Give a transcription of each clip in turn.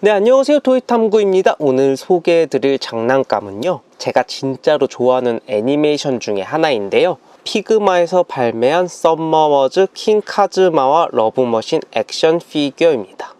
네, 안녕하세요. 토이탐구입니다. 오늘 소개해드릴 장난감은요. 제가 진짜로 좋아하는 애니메이션 중에 하나인데요. 피그마에서 발매한 썸머워즈 킹 카즈마와 러브머신 액션 피규어입니다.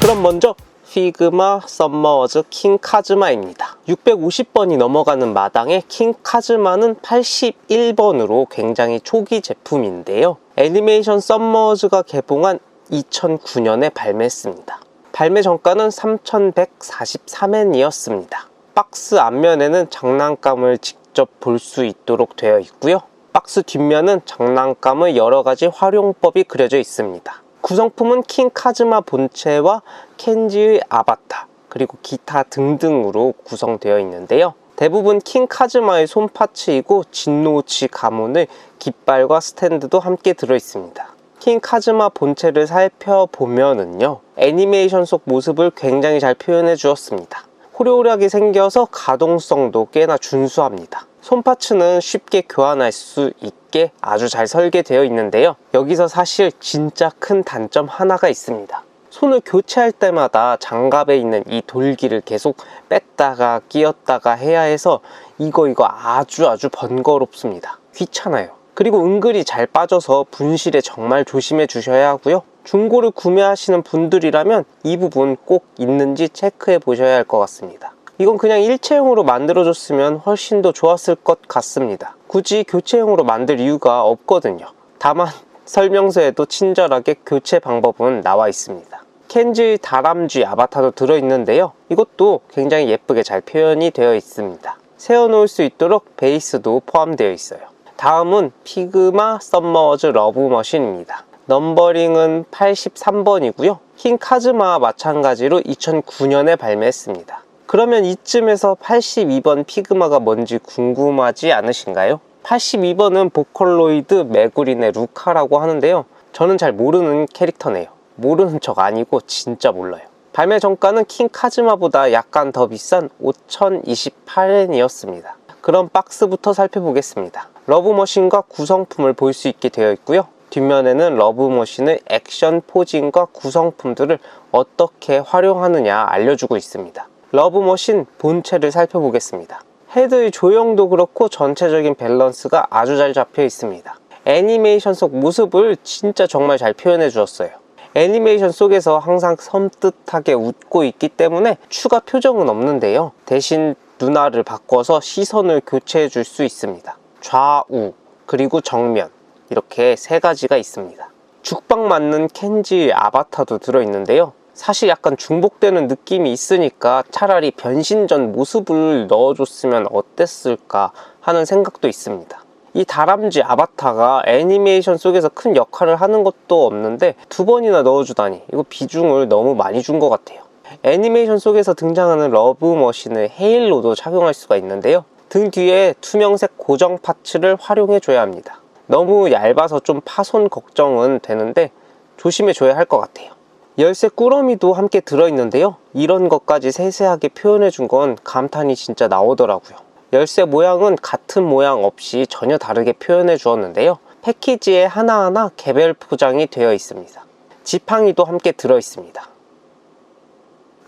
그럼 먼저 피그마 썸머워즈 킹 카즈마입니다. 650번이 넘어가는 마당에 킹 카즈마는 81번으로 굉장히 초기 제품인데요. 애니메이션 썸머워즈가 개봉한 2009년에 발매했습니다. 발매 정가는 3,143엔이었습니다. 박스 앞면에는 장난감을 직접 볼 수 있도록 되어 있고요. 박스 뒷면은 장난감의 여러 가지 활용법이 그려져 있습니다. 구성품은 킹 카즈마 본체와 켄지의 아바타 그리고 기타 등등으로 구성되어 있는데요. 대부분 킹 카즈마의 손파츠이고 진노우치 가문의 깃발과 스탠드도 함께 들어 있습니다. 킹 카즈마 본체를 살펴보면은요 애니메이션 속 모습을 굉장히 잘 표현해 주었습니다. 호려호려하게 생겨서 가동성도 꽤나 준수합니다. 손파츠는 쉽게 교환할 수 있게 아주 잘 설계되어 있는데요. 여기서 사실 진짜 큰 단점 하나가 있습니다. 손을 교체할 때마다 장갑에 있는 이 돌기를 계속 뺐다가 끼었다가 해야 해서 이거 이거 아주 아주 번거롭습니다. 귀찮아요. 그리고 은근히 잘 빠져서 분실에 정말 조심해 주셔야 하고요. 중고를 구매하시는 분들이라면 이 부분 꼭 있는지 체크해 보셔야 할 것 같습니다. 이건 그냥 일체형으로 만들어줬으면 훨씬 더 좋았을 것 같습니다. 굳이 교체형으로 만들 이유가 없거든요. 다만 설명서에도 친절하게 교체 방법은 나와 있습니다. 켄지 다람쥐 아바타도 들어있는데요. 이것도 굉장히 예쁘게 잘 표현이 되어 있습니다. 세워놓을 수 있도록 베이스도 포함되어 있어요. 다음은 피그마 썸머워즈 러브머신입니다. 넘버링은 83번이고요. 킹 카즈마와 마찬가지로 2009년에 발매했습니다. 그러면 이쯤에서 82번 피그마가 뭔지 궁금하지 않으신가요? 82번은 보컬로이드 매구린의 루카라고 하는데요. 저는 잘 모르는 캐릭터네요. 모르는 척 아니고 진짜 몰라요. 발매 정가는 킹 카즈마보다 약간 더 비싼 5,028엔이었습니다. 그럼 박스부터 살펴보겠습니다. 러브머신과 구성품을 볼 수 있게 되어 있고요. 뒷면에는 러브머신의 액션 포징과 구성품들을 어떻게 활용하느냐 알려주고 있습니다. 러브머신 본체를 살펴보겠습니다. 헤드의 조형도 그렇고 전체적인 밸런스가 아주 잘 잡혀 있습니다. 애니메이션 속 모습을 진짜 정말 잘 표현해 주었어요. 애니메이션 속에서 항상 섬뜩하게 웃고 있기 때문에 추가 표정은 없는데요. 대신 눈알을 바꿔서 시선을 교체해 줄 수 있습니다. 좌우, 그리고 정면. 이렇게 세 가지가 있습니다. 죽방 맞는 켄지 아바타도 들어있는데요. 사실 약간 중복되는 느낌이 있으니까 차라리 변신 전 모습을 넣어줬으면 어땠을까 하는 생각도 있습니다. 이 다람쥐 아바타가 애니메이션 속에서 큰 역할을 하는 것도 없는데 두 번이나 넣어주다니 이거 비중을 너무 많이 준 것 같아요. 애니메이션 속에서 등장하는 러브머신의 헤일로도 착용할 수가 있는데요. 등 뒤에 투명색 고정 파츠를 활용해 줘야 합니다. 너무 얇아서 좀 파손 걱정은 되는데 조심해 줘야 할 것 같아요. 열쇠 꾸러미도 함께 들어있는데요. 이런 것까지 세세하게 표현해 준 건 감탄이 진짜 나오더라고요. 열쇠 모양은 같은 모양 없이 전혀 다르게 표현해 주었는데요. 패키지에 하나하나 개별 포장이 되어 있습니다. 지팡이도 함께 들어 있습니다.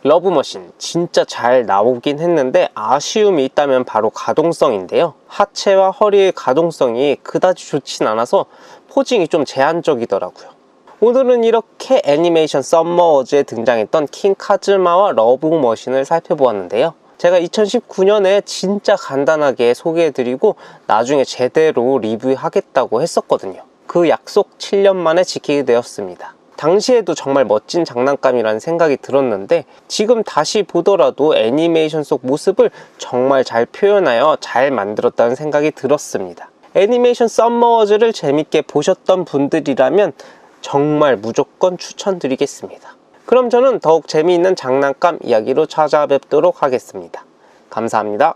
러브머신 진짜 잘 나오긴 했는데 아쉬움이 있다면 바로 가동성인데요 하체와 허리의 가동성이 그다지 좋진 않아서 포징이 좀 제한적이더라고요 오늘은 이렇게 애니메이션 썸머워즈에 등장했던 킹 카즈마와 러브머신을 살펴보았는데요. 제가 2019년에 진짜 간단하게 소개해드리고 나중에 제대로 리뷰하겠다고 했었거든요. 그 약속 7년 만에 지키게 되었습니다. 당시에도 정말 멋진 장난감이라는 생각이 들었는데 지금 다시 보더라도 애니메이션 속 모습을 정말 잘 표현하여 잘 만들었다는 생각이 들었습니다. 애니메이션 썸머워즈를 재밌게 보셨던 분들이라면 정말 무조건 추천드리겠습니다. 그럼 저는 더욱 재미있는 장난감 이야기로 찾아뵙도록 하겠습니다. 감사합니다.